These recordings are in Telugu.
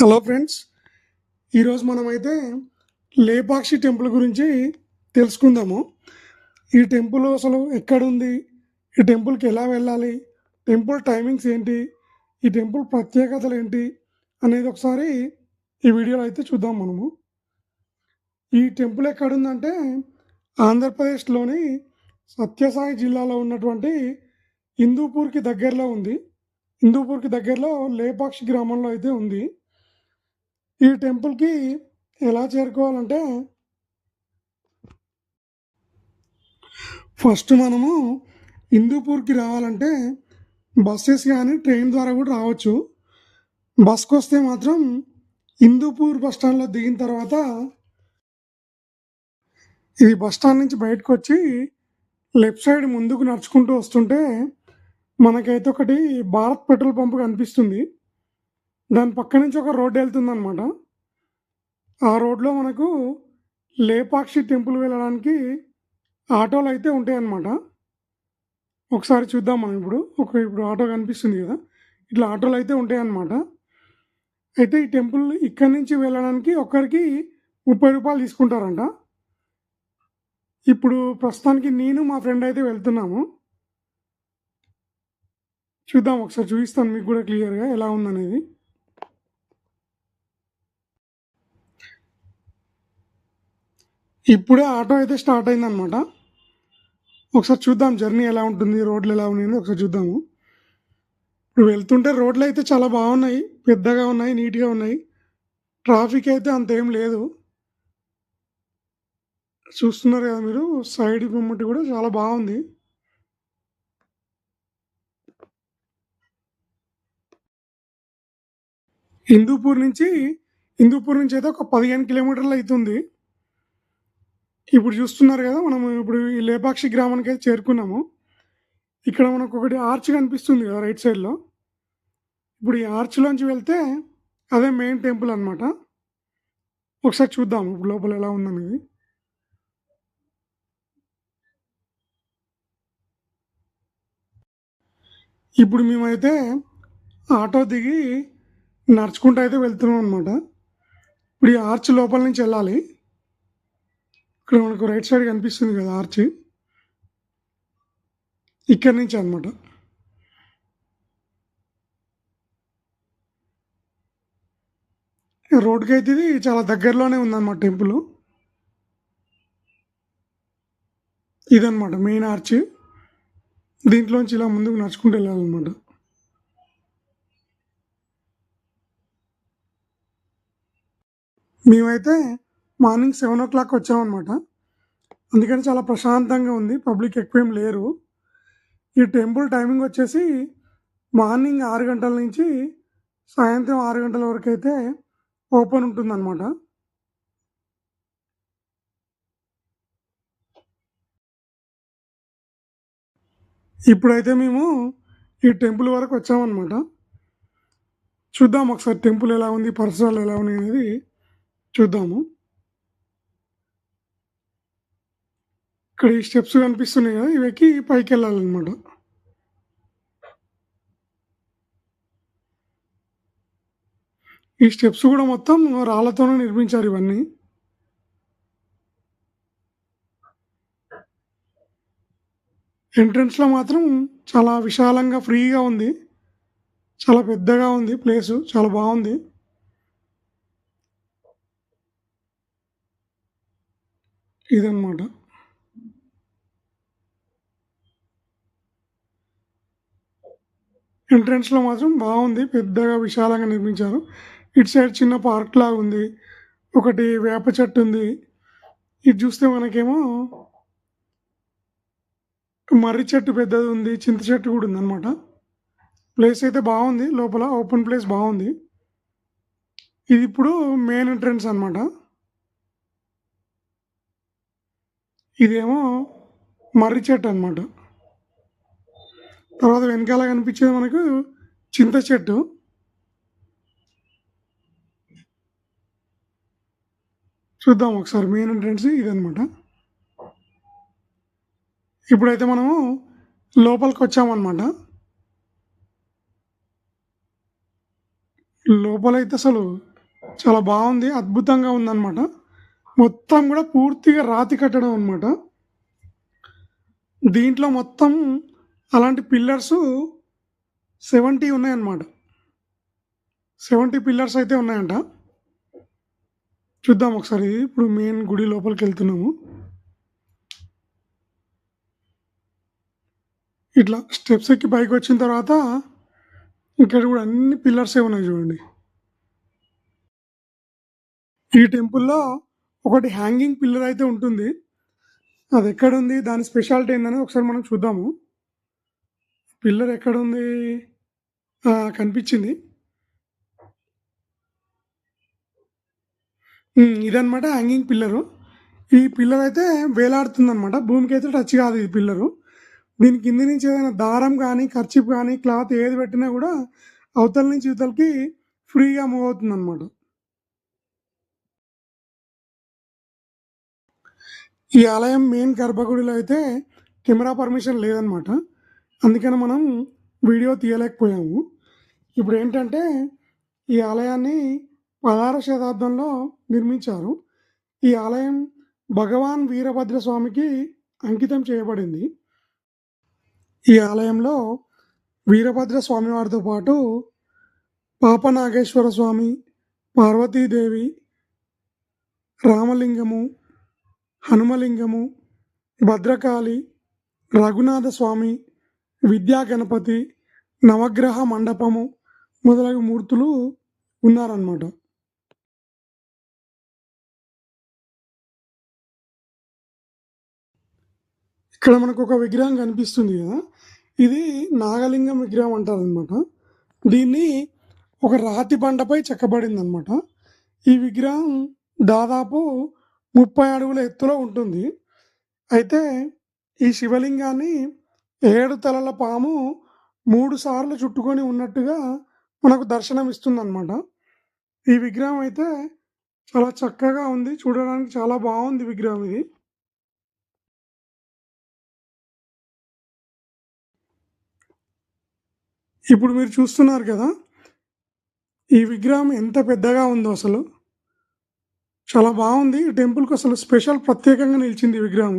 హలో ఫ్రెండ్స్ ఈరోజు మనమైతే లేపాక్షి టెంపుల్ గురించి తెలుసుకుందాము. ఈ టెంపుల్ అసలు ఎక్కడుంది? ఈ టెంపుల్కి ఎలా వెళ్ళాలి? టెంపుల్ టైమింగ్స్ ఏంటి? ఈ టెంపుల్ ప్రత్యేకతలు ఏంటి? అనేది ఒకసారి ఈ వీడియోలో అయితే చూద్దాం మనము. ఈ టెంపుల్ ఎక్కడుందంటే ఆంధ్రప్రదేశ్లోని సత్యసాయి జిల్లాలో ఉన్నటువంటి హిందూపూర్కి దగ్గరలో ఉంది. హిందూపూర్కి దగ్గరలో లేపాక్షి గ్రామంలో అయితే ఉంది. ఈ టెంపుల్కి ఎలా చేరుకోవాలంటే ఫస్ట్ మనము హిందూపూర్కి రావాలంటే బస్సెస్ కానీ ట్రైన్ ద్వారా కూడా రావచ్చు. బస్కి వస్తే మాత్రం హిందూపూర్ బస్ స్టాండ్లో దిగిన తర్వాత ఇది బస్ స్టాండ్ నుంచి బయటకు వచ్చి లెఫ్ట్ సైడ్ ముందుకు నడుచుకుంటూ వస్తుంటే మనకైతే ఒకటి భారత్ పెట్రోల్ పంప్ కనిపిస్తుంది. దాని పక్క నుంచి ఒక రోడ్డు వెళ్తుంది అనమాట ఆ రోడ్లో మనకు లేపాక్షి టెంపుల్ వెళ్ళడానికి ఆటోలు అయితే ఉంటాయి అన్నమాట ఒకసారి చూద్దాం మనం ఇప్పుడు. ఒక ఇప్పుడు ఆటో కనిపిస్తుంది కదా. ఇట్లా ఆటోలు అయితే ఉంటాయి అన్నమాట అయితే ఈ టెంపుల్ ఇక్కడి నుంచి వెళ్ళడానికి ఒక్కరికి ముప్పై రూపాయలు తీసుకుంటారంట. ఇప్పుడు ప్రస్తుతానికి నేను మా ఫ్రెండ్ అయితే వెళ్తున్నాము. చూద్దాం ఒకసారి చూపిస్తాను మీకు కూడా క్లియర్గా ఎలా ఉందనేది. ఇప్పుడే ఆటో అయితే స్టార్ట్ అయిందనమాట ఒకసారి చూద్దాం జర్నీ ఎలా ఉంటుంది రోడ్లు ఎలా ఉన్నాయని ఒకసారి చూద్దాము. ఇప్పుడు వెళ్తుంటే రోడ్లు అయితే చాలా బాగున్నాయి పెద్దగా ఉన్నాయి నీట్గా ఉన్నాయి. ట్రాఫిక్ అయితే అంత ఏం లేదు. చూస్తున్నారు కదా మీరు సైడ్ గుమ్మటి కూడా చాలా బాగుంది. హిందూపూర్ నుంచి హిందూపూర్ నుంచి అయితే ఒక పదిహేను కిలోమీటర్లు అవుతుంది. ఇప్పుడు చూస్తున్నారు కదా మనం ఇప్పుడు ఈ లేపాక్షి గ్రామానికి అయితే చేరుకున్నాము. ఇక్కడ మనకు ఒకటి ఆర్చ్ కనిపిస్తుంది కదా రైట్ సైడ్లో ఇప్పుడు ఈ ఆర్చ్లోంచి వెళ్తే అదే మెయిన్ టెంపుల్ అనమాట ఒకసారి చూద్దాం ఇప్పుడు లోపల ఎలా ఉందనేది. ఇప్పుడు మేమైతే ఆటో దిగి నడుచుకుంటూ అయితే వెళ్తున్నాం అనమాట ఇప్పుడు ఈ ఆర్చ్ లోపల నుంచి వెళ్ళాలి. ఇక్కడ మనకు రైట్ సైడ్ కనిపిస్తుంది కదా ఆర్చ్ ఇక్కడి నుంచి అనమాట రోడ్కి అయితే ఇది చాలా దగ్గరలోనే ఉందన్నమాట టెంపుల్ ఇదన్నమాట మెయిన్ ఆర్చ్ దీంట్లోంచి ఇలా ముందుకు నడుచుకుంటూ వెళ్ళాలన్నమాట. మేమైతే మార్నింగ్ సెవెన్ ఓ క్లాక్ వచ్చామన్నమాట. అందుకని చాలా ప్రశాంతంగా ఉంది. పబ్లిక్ ఎక్కువ ఏం లేరు. ఈ టెంపుల్ టైమింగ్ వచ్చేసి మార్నింగ్ ఆరు గంటల నుంచి సాయంత్రం ఆరు గంటల వరకు అయితే ఓపెన్ ఉంటుందన్నమాట. ఇప్పుడైతే మేము ఈ టెంపుల్ వరకు వచ్చామన్నమాట. చూద్దాం ఒకసారి టెంపుల్ ఎలా ఉంది పరిసరాలు ఎలా ఉన్నాయి అనేది చూద్దాము. ఇక్కడ ఈ స్టెప్స్ కనిపిస్తున్నాయి కదా ఇవికి పైకి వెళ్ళాలన్నమాట ఈ స్టెప్స్ కూడా మొత్తం రాళ్ళతోనే నిర్మించారు ఇవన్నీ. ఎంట్రన్స్లో మాత్రం చాలా విశాలంగా ఫ్రీగా ఉంది. చాలా పెద్దగా ఉంది ప్లేసు చాలా బాగుంది. ఇదన్నమాట. ఎంట్రన్స్లో మాత్రం బాగుంది పెద్దగా విశాలంగా నిర్మించారు. ఇటు సైడ్ చిన్న పార్క్ లాగా ఉంది ఒకటి వేప చెట్టు ఉంది. ఇటు చూస్తే మనకేమో మర్రి చెట్టు పెద్దది ఉంది చింత చెట్టు కూడా ఉంది అనమాట ప్లేస్ అయితే బాగుంది లోపల ఓపెన్ ప్లేస్ బాగుంది. ఇది ఇప్పుడు మెయిన్ ఎంట్రన్స్ అనమాట ఇదేమో మర్రి చెట్టు అనమాట తర్వాత వెనకాల కనిపించేది మనకు చింత చెట్టు. చూద్దాం ఒకసారి మెయిన్ ఎంట్రన్స్ ఇదనమాట ఇప్పుడైతే మనము లోపలికి వచ్చామన్నమాట. లోపలైతే అసలు చాలా బాగుంది అద్భుతంగా ఉందన్నమాట. మొత్తం కూడా పూర్తిగా రాతి కట్టడం అనమాట దీంట్లో మొత్తం అలాంటి పిల్లర్స్ సెవెంటీ ఉన్నాయన్నమాట. సెవెంటీ పిల్లర్స్ అయితే ఉన్నాయంట. చూద్దాం ఒకసారి. ఇప్పుడు మెయిన్ గుడి లోపలికి వెళ్తున్నాము. ఇట్లా స్టెప్స్ ఎక్కి పైకి వచ్చిన తర్వాత ఇక్కడ కూడా అన్ని పిల్లర్సే ఉన్నాయి చూడండి. ఈ టెంపుల్లో ఒకటి హ్యాంగింగ్ పిల్లర్ అయితే ఉంటుంది. అది ఎక్కడ ఉంది? దాని స్పెషాలిటీ ఏందని ఒకసారి మనం చూద్దాము. పిల్లర్ ఎక్కడ ఉంది కనిపించింది. ఇదనమాట ఇదన్నమాట హ్యాంగింగ్ పిల్లరు ఈ పిల్లర్ అయితే వేలాడుతుంది అనమాట భూమికి అయితే టచ్ కాదు ఈ పిల్లరు. దీని కింద నుంచి ఏదైనా దారం కానీ ఖర్చిప్ కానీ క్లాత్ ఏది పెట్టినా కూడా అవతల నుంచి ఇవతలకి ఫ్రీగా మూవ్ అవుతుంది అనమాట ఈ ఆలయం మెయిన్ గర్భగుడిలో అయితే కెమెరా పర్మిషన్ లేదనమాట అందుకని మనం వీడియో తీయలేకపోయాము. ఇప్పుడు ఏంటంటే ఈ ఆలయాన్ని పదహార శతాబ్దంలో నిర్మించారు. ఈ ఆలయం భగవాన్ వీరభద్ర స్వామికి అంకితం చేయబడింది. ఈ ఆలయంలో వీరభద్ర స్వామివారితో పాటు పాపనాగేశ్వర స్వామి పార్వతీదేవి రామలింగము హనుమలింగము భద్రకాళి రఘునాథ స్వామి విద్యా గణపతి నవగ్రహ మండపము మొదలగు మూర్తులు ఉన్నారన్నమాట. ఇక్కడ మనకు ఒక విగ్రహం కనిపిస్తుంది కదా. ఇది నాగలింగం విగ్రహం అంటారనమాట దీన్ని ఒక రాతి బండపై చెక్కబడింది అనమాట ఈ విగ్రహం దాదాపు ముప్పై అడుగుల ఎత్తులో ఉంటుంది. అయితే ఈ శివలింగాన్ని ఏడు తలల పాము మూడు సార్లు చుట్టుకొని ఉన్నట్టుగా మనకు దర్శనం ఇస్తుందన్నమాట ఈ విగ్రహం అయితే చాలా చక్కగా ఉంది. చూడడానికి చాలా బాగుంది విగ్రహం ఇది. ఇప్పుడు మీరు చూస్తున్నారు కదా ఈ విగ్రహం ఎంత పెద్దగా ఉందో అసలు. చాలా బాగుంది. టెంపుల్కి అసలు స్పెషల్ ప్రత్యేకంగా నిలిచింది ఈ విగ్రహం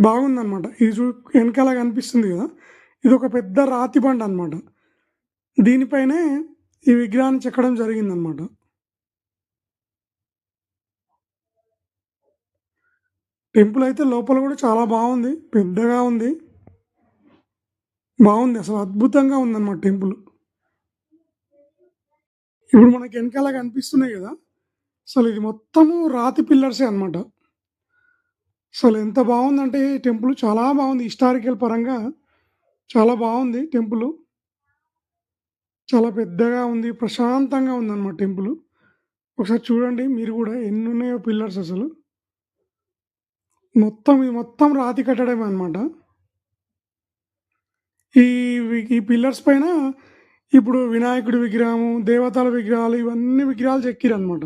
బాగుందన్నమాట. ఇది చూ వెనకాల కనిపిస్తుంది కదా. ఇది ఒక పెద్ద రాతి బండ అనమాట దీనిపైనే ఈ విగ్రహాన్ని చెక్కడం జరిగిందనమాట టెంపుల్ అయితే లోపల కూడా చాలా బాగుంది. పెద్దగా ఉంది. బాగుంది. అసలు అద్భుతంగా ఉందన్నమాట టెంపుల్. ఇప్పుడు మనకి వెనకాల కనిపిస్తున్నాయి కదా. అసలు ఇది మొత్తము రాతి పిల్లర్సే అన్నమాట. అసలు ఎంత బాగుందంటే ఈ టెంపుల్ చాలా బాగుంది. హిస్టారికల్ పరంగా చాలా బాగుంది టెంపుల్. చాలా పెద్దగా ఉంది ప్రశాంతంగా ఉందన్నమాట టెంపుల్. ఒకసారి చూడండి మీరు కూడా ఎన్ని ఉన్నాయో పిల్లర్స్ అసలు. మొత్తం ఇది మొత్తం రాతి కట్టడమే అనమాట ఈ ఈ పిల్లర్స్ పైన ఇప్పుడు వినాయకుడి విగ్రహము దేవతల విగ్రహాలు ఇవన్నీ విగ్రహాలు చెక్కిరు అనమాట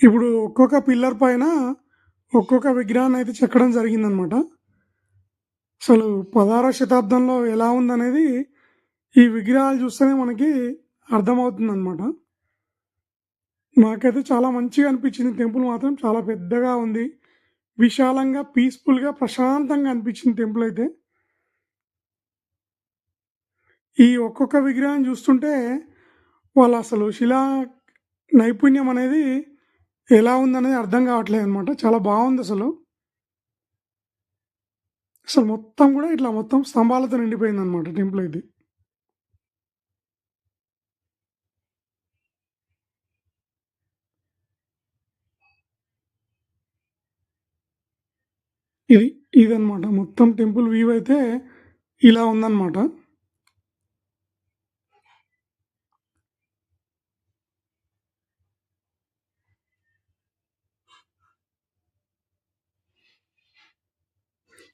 ఇప్పుడు ఒక్కొక్క పిల్లర్ పైన ఒక్కొక్క విగ్రహాన్ని అయితే చెక్కడం జరిగిందనమాట. అసలు పదహారో శతాబ్దంలో ఎలా ఉందనేది ఈ విగ్రహాలు చూస్తేనే మనకి అర్థమవుతుంది అనమాట నాకైతే చాలా మంచిగా అనిపించింది. టెంపుల్ మాత్రం చాలా పెద్దగా ఉంది. విశాలంగా పీస్ఫుల్గా ప్రశాంతంగా అనిపించింది టెంపుల్ అయితే. ఈ ఒక్కొక్క విగ్రహం చూస్తుంటే వాళ్ళ అసలు శిలా నైపుణ్యం అనేది ఎలా ఉందనేది అర్థం కావట్లేదు అనమాట చాలా బాగుంది అసలు. అసలు మొత్తం కూడా ఇట్లా మొత్తం స్తంభాలతో నిండిపోయింది అనమాట టెంపుల్ అయితే. ఇది ఇదనమాట మొత్తం టెంపుల్ వ్యూ అయితే ఇలా ఉందన్నమాట.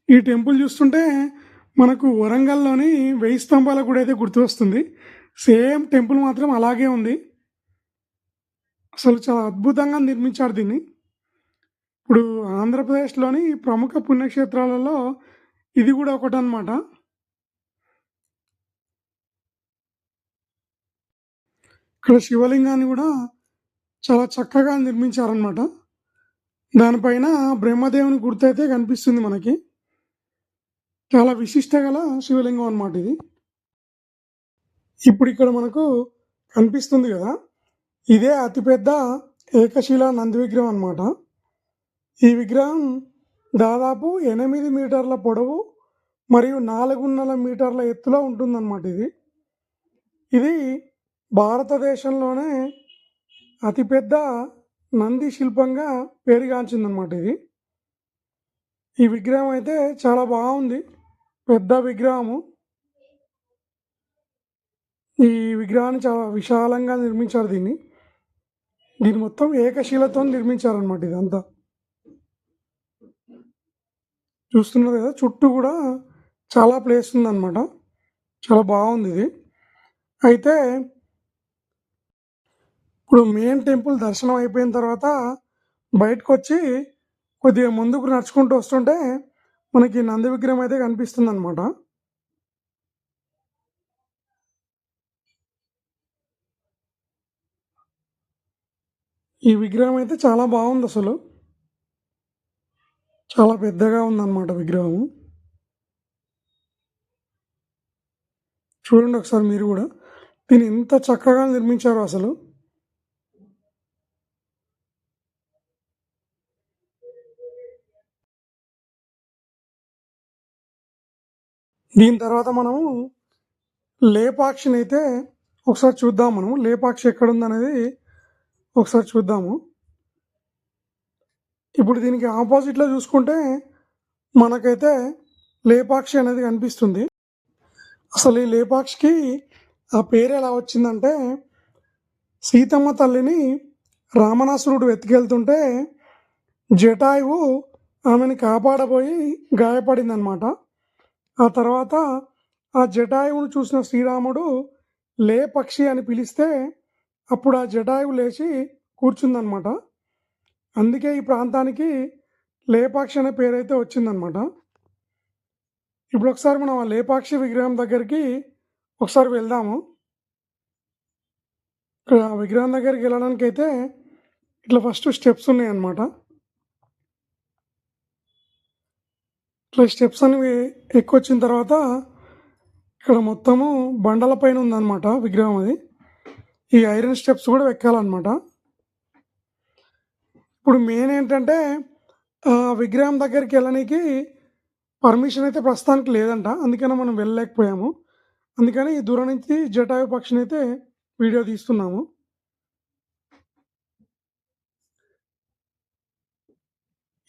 ఈ టెంపుల్ చూస్తుంటే మనకు వరంగల్లోని వెయ్యి స్తంభాల గుడి అయితే గుర్తు వస్తుంది సేమ్ టెంపుల్ మాత్రం అలాగే ఉంది. అసలు చాలా అద్భుతంగా నిర్మించారు దీన్ని. ఇప్పుడు ఆంధ్రప్రదేశ్లోని ప్రముఖ పుణ్యక్షేత్రాలలో ఇది కూడా ఒకటి అన్నమాట ఇక్కడ శివలింగాన్ని కూడా చాలా చక్కగా నిర్మించారనమాట దానిపైన బ్రహ్మదేవుని గుర్తయితే కనిపిస్తుంది మనకి. చాలా విశిష్ట గల శివలింగం అనమాట ఇది. ఇప్పుడు ఇక్కడ మనకు కనిపిస్తుంది కదా ఇదే అతిపెద్ద ఏకశిలా నంది విగ్రహం అనమాట ఈ విగ్రహం దాదాపు ఎనిమిది మీటర్ల పొడవు మరియు నాలుగున్నర మీటర్ల ఎత్తులో ఉంటుందన్నమాట ఇది. ఇది భారతదేశంలోనే అతిపెద్ద నంది శిల్పంగా పేరుగాంచిందనమాట ఇది. ఈ విగ్రహం అయితే చాలా బాగుంది. పెద్ద విగ్రహము. ఈ విగ్రహాన్ని చాలా విశాలంగా నిర్మించారు దీన్ని. దీన్ని మొత్తం ఏకశిలతో నిర్మించారనమాట ఇదంతా. చూస్తున్నారు కదా చుట్టూ కూడా చాలా ప్లేస్ ఉందన్నమాట. చాలా బాగుంది ఇది. అయితే ఇప్పుడు మెయిన్ టెంపుల్ దర్శనం అయిపోయిన తర్వాత బయటకు వచ్చి కొద్దిగా ముందుకు నడుచుకుంటూ వస్తుంటే మనకి నంది విగ్రహం అయితే కనిపిస్తుంది అనమాట ఈ విగ్రహం అయితే చాలా బాగుంది అసలు. చాలా పెద్దగా ఉందన్నమాట విగ్రహం చూడండి ఒకసారి మీరు కూడా. దీన్ని ఎంత చక్కగా నిర్మించారో అసలు. దీని తర్వాత మనము లేపాక్షిని అయితే ఒకసారి చూద్దాం మనము. లేపాక్షి ఎక్కడుందనేది ఒకసారి చూద్దాము. ఇప్పుడు దీనికి ఆపోజిట్లో చూసుకుంటే మనకైతే లేపాక్షి అనేది కనిపిస్తుంది. అసలు ఈ లేపాక్షికి ఆ పేరు ఎలా వచ్చిందంటే సీతమ్మ తల్లిని రామణాసురుడు వెతికెళ్తుంటే జటాయువు ఆమెను కాపాడబోయి గాయపడిందనమాట. ఆ తర్వాత ఆ జటాయువును చూసిన శ్రీరాముడు లే పక్షి అని పిలిస్తే అప్పుడు ఆ జటాయువు లేచి కూర్చుందనమాట అందుకే ఈ ప్రాంతానికి లేపాక్షి అనే పేరైతే వచ్చిందనమాట ఇప్పుడు ఒకసారి మనం ఆ లేపాక్షి విగ్రహం దగ్గరికి ఒకసారి వెళ్దాము. ఇక్కడ ఆ విగ్రహం దగ్గరికి వెళ్ళడానికి అయితే ఇట్లా ఫస్ట్ స్టెప్స్ ఉన్నాయన్నమాట. ఇట్లా స్టెప్స్ అనేవి ఎక్కొచ్చిన తర్వాత ఇక్కడ మొత్తము బండల పైన ఉందన్నమాట విగ్రహం అది. ఈ ఐరన్ స్టెప్స్ కూడా ఎక్కాలన్నమాట ఇప్పుడు మెయిన్ ఏంటంటే విగ్రహం దగ్గరికి వెళ్ళడానికి పర్మిషన్ అయితే ప్రస్తుతానికి లేదంట. అందుకనే మనం వెళ్ళలేకపోయాము. అందుకని ఈ దూరం నుంచి జటాయు పక్షిని అయితే వీడియో తీస్తున్నాము.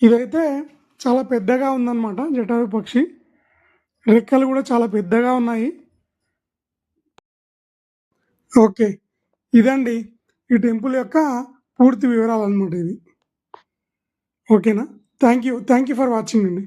ఇదైతే చాలా పెద్దగా ఉందన్నమాట జటాయు పక్షి. రెక్కలు కూడా చాలా పెద్దగా ఉన్నాయి. ఓకే ఇదండి ఈ టెంపుల్ యొక్క పూర్తి వివరాలు అనమాట ఇది ఓకేనా? Thank you thank you for watching అండి.